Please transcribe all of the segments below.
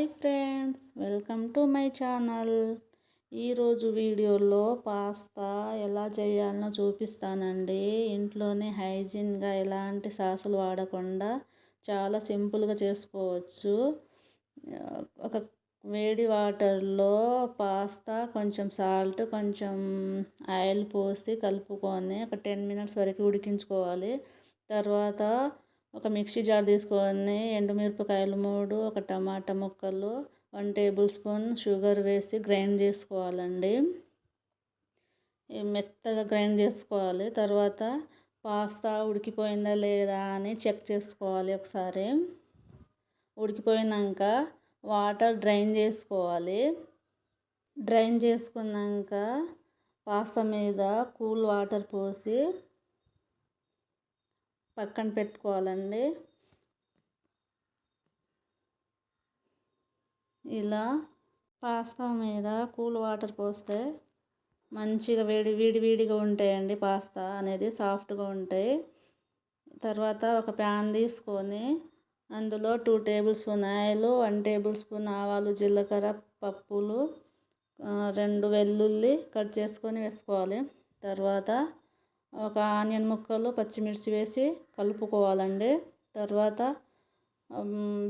Hi friends welcome to my channel. ఈరోజు వీడియోలో pasta ఎలా చేయాలనో చూపిస్తానండి. ఇంట్లోనే హైజీన్గా ఎలాంటి సాసులు వాడకుండా చాలా సింపుల్గా చేసుకోవచ్చు. ఒక వేడి వాటర్లో పాస్తా కొంచెం సాల్ట్ కొంచెం ఆయిల్ పోసి కలుపుకొని ఒక టెన్ మినిట్స్ వరకు ఉడికించుకోవాలి. తర్వాత ఒక మిక్సీ జార్ తీసుకొని ఎండుమిరపకాయలు మూడు ఒక టమాటా ముక్కలు వన్ టేబుల్ స్పూన్ షుగర్ వేసి గ్రైండ్ చేసుకోవాలండి. మెత్తగా గ్రైండ్ చేసుకోవాలి. తర్వాత పాస్తా ఉడికిపోయిందా లేదా అని చెక్ చేసుకోవాలి ఒకసారి. ఉడికిపోయినాక వాటర్ డ్రైన్ చేసుకోవాలి. డ్రైన్ చేసుకున్నాక పాస్తా మీద కూల్ వాటర్ పోసి పక్కన పెట్టుకోవాలండి. ఇలా పాస్తా మీద కూల్ వాటర్ పోస్తే మంచిగా వేడి వేడి వేడిగా ఉంటాయండి పాస్తా అనేది సాఫ్ట్గా ఉంటాయి. తర్వాత ఒక ప్యాన్ తీసుకొని అందులో two tablespoon oil one tablespoon ఆవాలు జీలకర్ర పప్పులు రెండు వెల్లుల్లి కట్ చేసుకొని వేసుకోవాలి. తర్వాత ఒక ఆనియన్ ముక్కలు పచ్చిమిర్చి వేసి కలుపుకోవాలండి. తర్వాత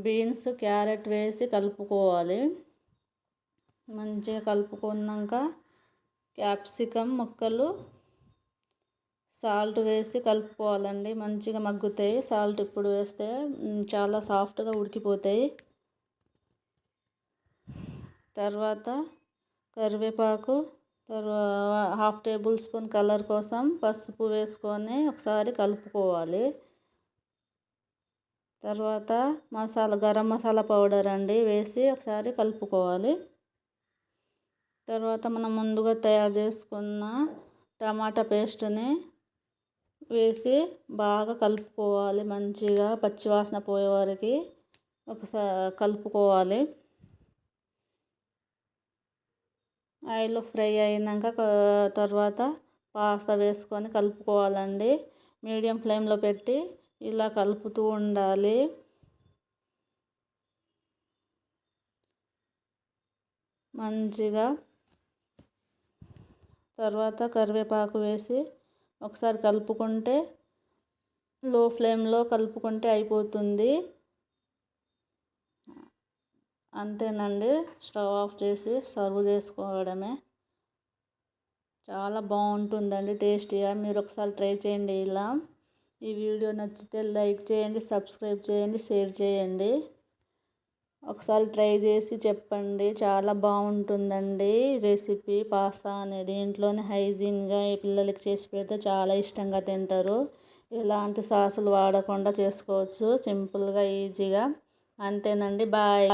బీన్స్ క్యారెట్ వేసి కలుపుకోవాలి. మంచిగా కలుపుకున్నాక క్యాప్సికమ్ ముక్కలు సాల్ట్ వేసి కలుపుకోవాలండి. మంచిగా మగ్గుతాయి. సాల్ట్ ఇప్పుడు వేస్తే చాలా సాఫ్ట్గా ఉడికిపోతాయి. తర్వాత కరివేపాకు తర్వాత హాఫ్ టేబుల్ స్పూన్ కలర్ కోసం పసుపు వేసుకొని ఒకసారి కలుపుకోవాలి. తర్వాత మసాలా గరం మసాలా పౌడర్ అండి వేసి ఒకసారి కలుపుకోవాలి. తర్వాత మనం ముందుగా తయారు చేసుకున్న టమాటా పేస్ట్ని వేసి బాగా కలుపుకోవాలి. మంచిగా పచ్చివాసన పోయే వరకు ఒకసారి కలుపుకోవాలి. ఆయిల్లో ఫ్రై అయినాక తర్వాత పాస్తా వేసుకొని కలుపుకోవాలండి. మీడియం ఫ్లేమ్లో పెట్టి ఇలా కలుపుతూ ఉండాలి. మంచిగా తర్వాత కరివేపాకు వేసి ఒకసారి కలుపుకుంటే లో ఫ్లేమ్లో కలుపుకుంటే అయిపోతుంది. అంతేనండి. స్టవ్ ఆఫ్ చేసి సర్వ్ చేసుకోవడమే. చాలా బాగుంటుందండి టేస్టీగా మీరు ఒకసారి ట్రై చేయండి ఇలా. ఈ వీడియో నచ్చితే లైక్ చేయండి సబ్స్క్రైబ్ చేయండి షేర్ చేయండి. ఒకసారి ట్రై చేసి చెప్పండి. చాలా బాగుంటుందండి రెసిపీ. పాస్తా అనేది ఇంట్లోనే హైజీన్గా పిల్లలకి చేసి పెడితే చాలా ఇష్టంగా తింటారు. ఎలాంటి సాసులు వాడకుండా చేసుకోవచ్చు. సింపుల్గా ఈజీగా. అంతేనండి. బాయ్.